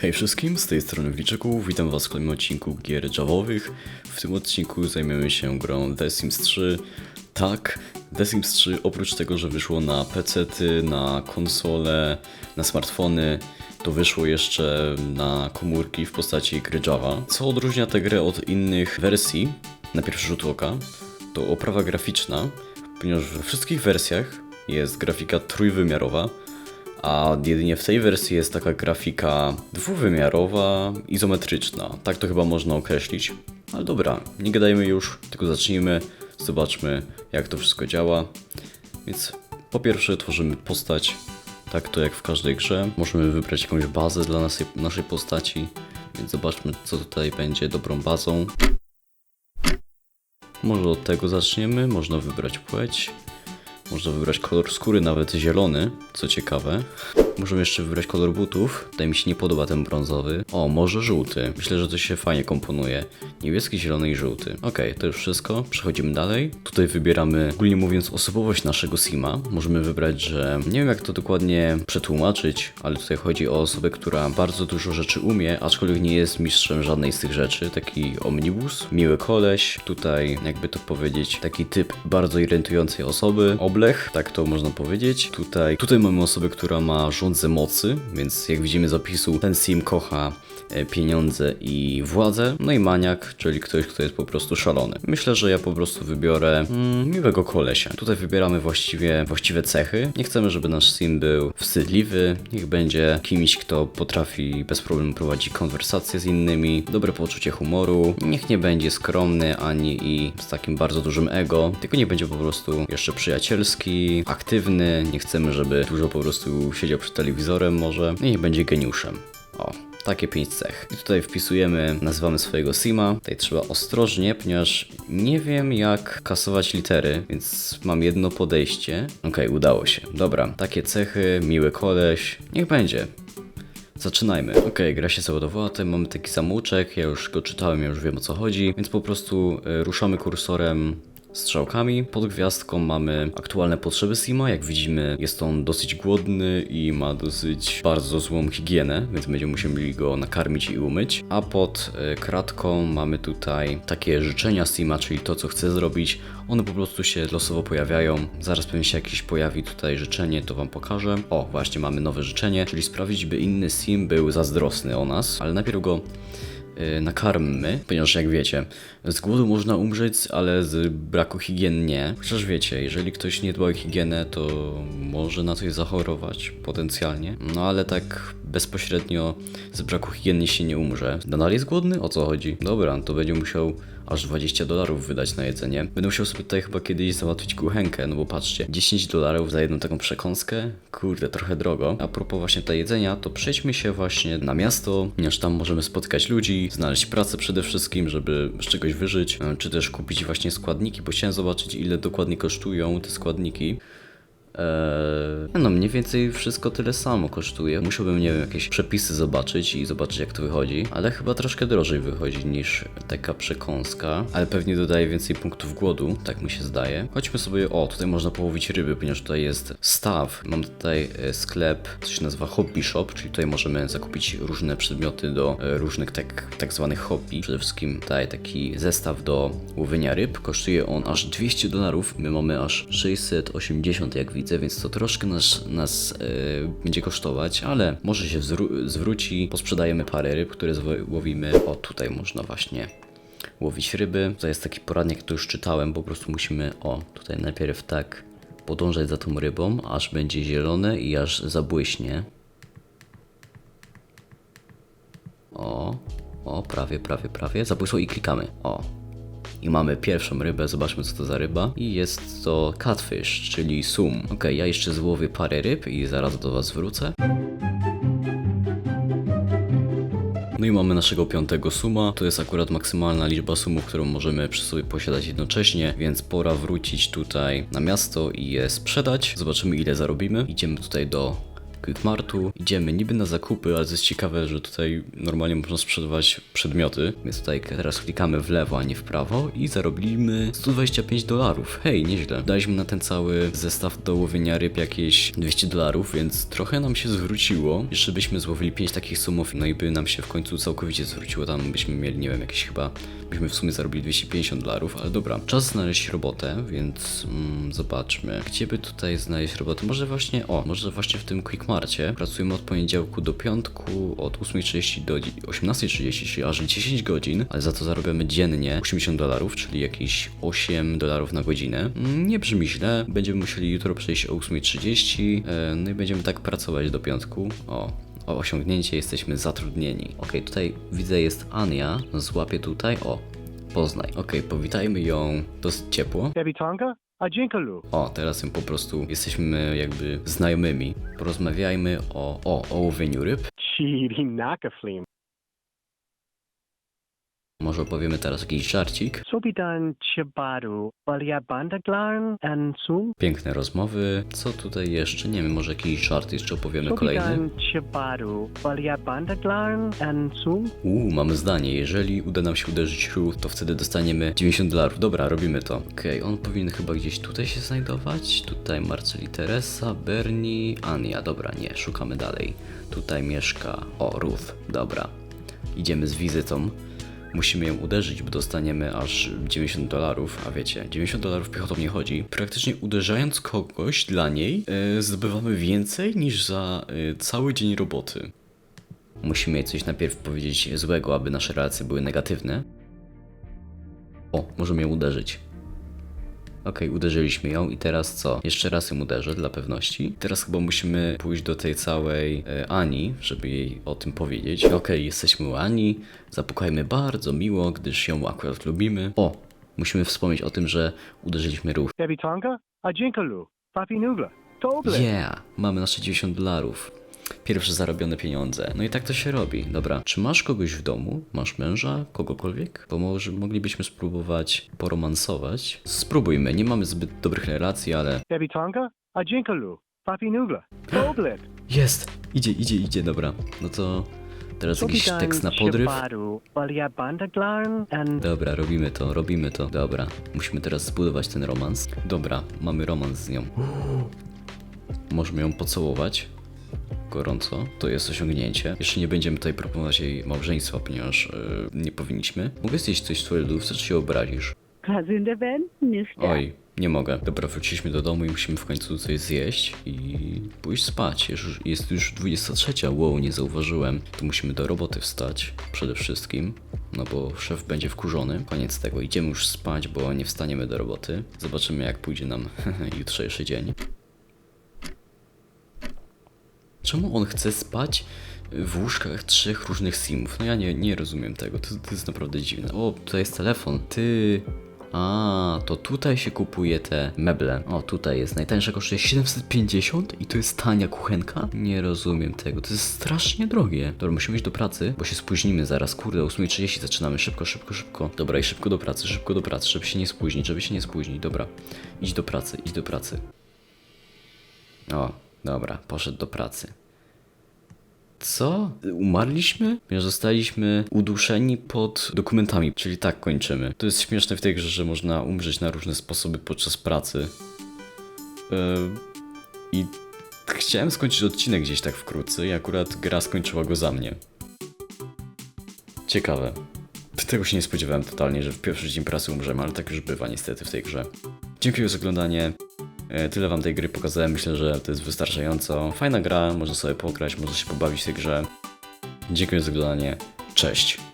Hej wszystkim, z tej strony Wilczyków, witam was w kolejnym odcinku gier Javowych. W tym odcinku zajmiemy się grą The Sims 3. Tak, The Sims 3 oprócz tego, że wyszło na PC-ty, na konsole, na smartfony, to wyszło jeszcze na komórki w postaci gry Java. Co odróżnia tę grę od innych wersji, na pierwszy rzut oka, to oprawa graficzna, ponieważ we wszystkich wersjach jest grafika trójwymiarowa, a jedynie w tej wersji jest taka grafika dwuwymiarowa, izometryczna. Tak to chyba można określić. Ale dobra, nie gadajmy już, tylko zacznijmy, zobaczmy jak to wszystko działa. Więc po pierwsze tworzymy postać, tak to jak w każdej grze. Możemy wybrać jakąś bazę dla naszej, naszej postaci, więc zobaczmy co tutaj będzie dobrą bazą. Może od tego zaczniemy, można wybrać płeć. Można wybrać kolor skóry, nawet zielony, co ciekawe. Możemy jeszcze wybrać kolor butów. Tutaj mi się nie podoba ten brązowy. O, może żółty. Myślę, że to się fajnie komponuje. Niebieski, zielony i żółty. Okej, to już wszystko. Przechodzimy dalej. Tutaj wybieramy, ogólnie mówiąc, osobowość naszego Sima. Możemy wybrać, że nie wiem jak to dokładnie przetłumaczyć, ale tutaj chodzi o osobę, która bardzo dużo rzeczy umie, aczkolwiek nie jest mistrzem żadnej z tych rzeczy. Taki omnibus, miły koleś. Tutaj, jakby to powiedzieć, taki typ bardzo irytującej osoby. Oblech, tak to można powiedzieć. Tutaj, tutaj mamy osobę, która ma rządze mocy, więc jak widzimy z opisu, ten sim kocha e, pieniądze i władzę. No i maniak, czyli ktoś, kto jest po prostu szalony. Myślę, że ja po prostu wybiorę mm, miłego kolesia. Tutaj wybieramy właściwie właściwe cechy. Nie chcemy, żeby nasz sim był wstydliwy. Niech będzie kimś, kto potrafi bez problemu prowadzić konwersacje z innymi, dobre poczucie humoru. Niech nie będzie skromny ani i z takim bardzo dużym ego, tylko niech będzie po prostu jeszcze przyjacielski, aktywny. Nie chcemy, żeby dużo po prostu siedział telewizorem może. Niech będzie geniuszem. O, takie pięć cech. I tutaj wpisujemy, nazywamy swojego sima. Tutaj trzeba ostrożnie, ponieważ nie wiem jak kasować litery, więc mam jedno podejście. Okej, udało się. Dobra, takie cechy, miły koleś, niech będzie. Zaczynajmy. Okej, gra się załadowała, mamy taki samouczek, ja już go czytałem, ja już wiem o co chodzi, więc po prostu y, ruszamy kursorem strzałkami. Pod gwiazdką mamy aktualne potrzeby Sima. Jak widzimy, jest on dosyć głodny i ma dosyć bardzo złą higienę, więc będziemy musieli go nakarmić i umyć. A pod y, kratką mamy tutaj takie życzenia Sima, czyli to, co chce zrobić. One po prostu się losowo pojawiają. Zaraz pewnie się jakieś pojawi tutaj życzenie, to wam pokażę. O, właśnie mamy nowe życzenie, czyli sprawić, by inny Sim był zazdrosny o nas, ale najpierw go nakarmmy, ponieważ jak wiecie, z głodu można umrzeć, ale z braku higieny nie. Chociaż wiecie, jeżeli ktoś nie dba o higienę, to może na coś zachorować potencjalnie. No ale tak bezpośrednio z braku higieny się nie umrze. Nadal jest głodny? O co chodzi? Dobra, to będzie musiał aż 20 dolarów wydać na jedzenie. Będę musiał sobie tutaj chyba kiedyś załatwić kuchenkę, no bo patrzcie, 10 dolarów za jedną taką przekąskę? Kurde, trochę drogo. A propos właśnie tego jedzenia, to przejdźmy się właśnie na miasto, ponieważ tam możemy spotkać ludzi, znaleźć pracę przede wszystkim, żeby z czegoś wyżyć, e, czy też kupić właśnie składniki, bo chciałem zobaczyć ile dokładnie kosztują te składniki. Eee, no mniej więcej wszystko tyle samo kosztuje. Musiałbym, nie wiem, jakieś przepisy zobaczyć i zobaczyć jak to wychodzi, ale chyba troszkę drożej wychodzi niż taka przekąska, ale pewnie dodaje więcej punktów głodu, tak mi się zdaje. Chodźmy sobie, o, tutaj można połowić ryby, ponieważ tutaj jest staw. Mam tutaj e, sklep, co się nazywa Hobby Shop, czyli tutaj możemy zakupić różne przedmioty do e, różnych tak, tak zwanych hobby. Przede wszystkim tutaj taki zestaw do łowienia ryb, kosztuje on aż 200 dolarów, my mamy aż 680 jak widzę, więc to troszkę nas, nas e, będzie kosztować, ale może się zwró- zwróci, posprzedajemy parę ryb, które łowimy. O, tutaj można właśnie łowić ryby. To jest taki poradnik, który już czytałem, po prostu musimy, o, tutaj najpierw tak podążać za tą rybą, aż będzie zielone i aż zabłyśnie. O, o, prawie, prawie, prawie. Zabłysło i klikamy. O. I mamy pierwszą rybę, zobaczmy co to za ryba. I jest to catfish, czyli sum. Ok, ja jeszcze złowię parę ryb i zaraz do was wrócę. No i mamy naszego piątego suma. To jest akurat maksymalna liczba sumów, którą możemy przy sobie posiadać jednocześnie, więc pora wrócić tutaj na miasto i je sprzedać. Zobaczymy ile zarobimy. Idziemy tutaj do Quickmartu. Idziemy niby na zakupy, ale to jest ciekawe, że tutaj normalnie można sprzedawać przedmioty. Więc tutaj teraz klikamy w lewo, a nie w prawo i zarobiliśmy 125 dolarów. Hej, nieźle. Daliśmy na ten cały zestaw do łowienia ryb jakieś 200 dolarów, więc trochę nam się zwróciło. Jeszcze byśmy złowili 5 takich sumów, no i by nam się w końcu całkowicie zwróciło. Tam byśmy mieli, nie wiem, jakieś chyba, byśmy w sumie zarobili 250 dolarów, ale dobra. Czas znaleźć robotę, więc mm, zobaczmy. Gdzie by tutaj znaleźć robotę? Może właśnie, o, może właśnie w tym Pracujemy od poniedziałku do piątku, od 8.30 do 18.30, czyli aż 10 godzin, ale za to zarabiamy dziennie 80 dolarów, czyli jakieś 8 dolarów na godzinę. Mm, Nie brzmi źle. Będziemy musieli jutro przejść o 8.30, e, no i będziemy tak pracować do piątku. O, o osiągnięcie jesteśmy zatrudnieni. Ok, tutaj widzę jest Ania, złapię tutaj, o, poznaj. Ok, powitajmy ją dosyć ciepło. Debitanka? A dziękuję. O, teraz ją po prostu jesteśmy jakby znajomymi. Porozmawiajmy o, o, o łowieniu ryb. Chiri nakaflim. Może opowiemy teraz jakiś żarcik. Sobidan chibaru. Piękne rozmowy. Co tutaj jeszcze? Nie wiem, może jakiś żart jeszcze opowiemy kolejny. Sobidan chibaru. Uuu, mamy zdanie. Jeżeli uda nam się uderzyć ruch, to wtedy dostaniemy 90 dolarów. Dobra, robimy to. Okej, on powinien chyba gdzieś tutaj się znajdować. Tutaj Marceli Teresa, Bernie, Ania. Dobra, nie, szukamy dalej. Tutaj mieszka. O, Ruth. Dobra. Idziemy z wizytą. Musimy ją uderzyć, bo dostaniemy aż 90 dolarów, a wiecie, 90 dolarów piechotą nie chodzi. Praktycznie uderzając kogoś dla niej, e, zdobywamy więcej niż za e, cały dzień roboty. Musimy jej coś najpierw powiedzieć złego, aby nasze relacje były negatywne. O, możemy ją uderzyć. Okej, uderzyliśmy ją i teraz co? Jeszcze raz ją uderzę dla pewności. Teraz chyba musimy pójść do tej całej e, Ani, żeby jej o tym powiedzieć. Okej, jesteśmy u Ani. Zapukajmy bardzo miło, gdyż ją akurat lubimy. O, musimy wspomnieć o tym, że uderzyliśmy ruch. Debitanka? Papi nugla. Yeah, mamy nasze 90 dolarów. Pierwsze zarobione pieniądze. No i tak to się robi. Dobra, czy masz kogoś w domu? Masz męża? Kogokolwiek? Bo może moglibyśmy spróbować poromansować. Spróbujmy, nie mamy zbyt dobrych relacji, ale... Debitanka? A dziękuję. Papi nugla. Jest! Idzie, idzie, idzie, dobra. No to... Teraz jakiś tekst na podryw. Dobra, robimy to, robimy to. Dobra, musimy teraz zbudować ten romans. Dobra, mamy romans z nią. Możemy ją pocałować. Gorąco. To jest osiągnięcie. Jeszcze nie będziemy tutaj proponować jej małżeństwa, ponieważ yy, nie powinniśmy. Mogę zjeść coś z twojej lodówce, czy się obrazisz? Oj, nie mogę. Dobra, wróciliśmy do domu i musimy w końcu coś zjeść i pójść spać. Już, jest już 23. Wow, nie zauważyłem. To musimy do roboty wstać przede wszystkim. No bo szef będzie wkurzony. Koniec tego, idziemy już spać, bo nie wstaniemy do roboty. Zobaczymy jak pójdzie nam jutrzejszy dzień. Czemu on chce spać w łóżkach trzech różnych simów? No ja nie, nie rozumiem tego, to, to jest naprawdę dziwne. O, tutaj jest telefon. Ty... A, to tutaj się kupuje te meble. O, tutaj jest. Najtańsza kosztuje 750 i to jest tania kuchenka? Nie rozumiem tego. To jest strasznie drogie. Dobra, musimy iść do pracy, bo się spóźnimy zaraz. Kurde, o 8.30 zaczynamy. Szybko, szybko, szybko. Dobra, i szybko do pracy, szybko do pracy, żeby się nie spóźnić, żeby się nie spóźnić. Dobra, idź do pracy, idź do pracy. O, dobra, poszedł do pracy. Co? Umarliśmy? Zostaliśmy uduszeni pod dokumentami, czyli tak kończymy. To jest śmieszne w tej grze, że można umrzeć na różne sposoby podczas pracy. Yy, I chciałem skończyć odcinek gdzieś tak wkrótce i akurat gra skończyła go za mnie. Ciekawe. Tego się nie spodziewałem totalnie, że w pierwszy dzień pracy umrzemy, ale tak już bywa niestety w tej grze. Dziękuję za oglądanie. E, Tyle wam tej gry pokazałem, myślę, że to jest wystarczająco. Fajna gra, można sobie pograć, można się pobawić w tej grze. Dziękuję za oglądanie. Cześć.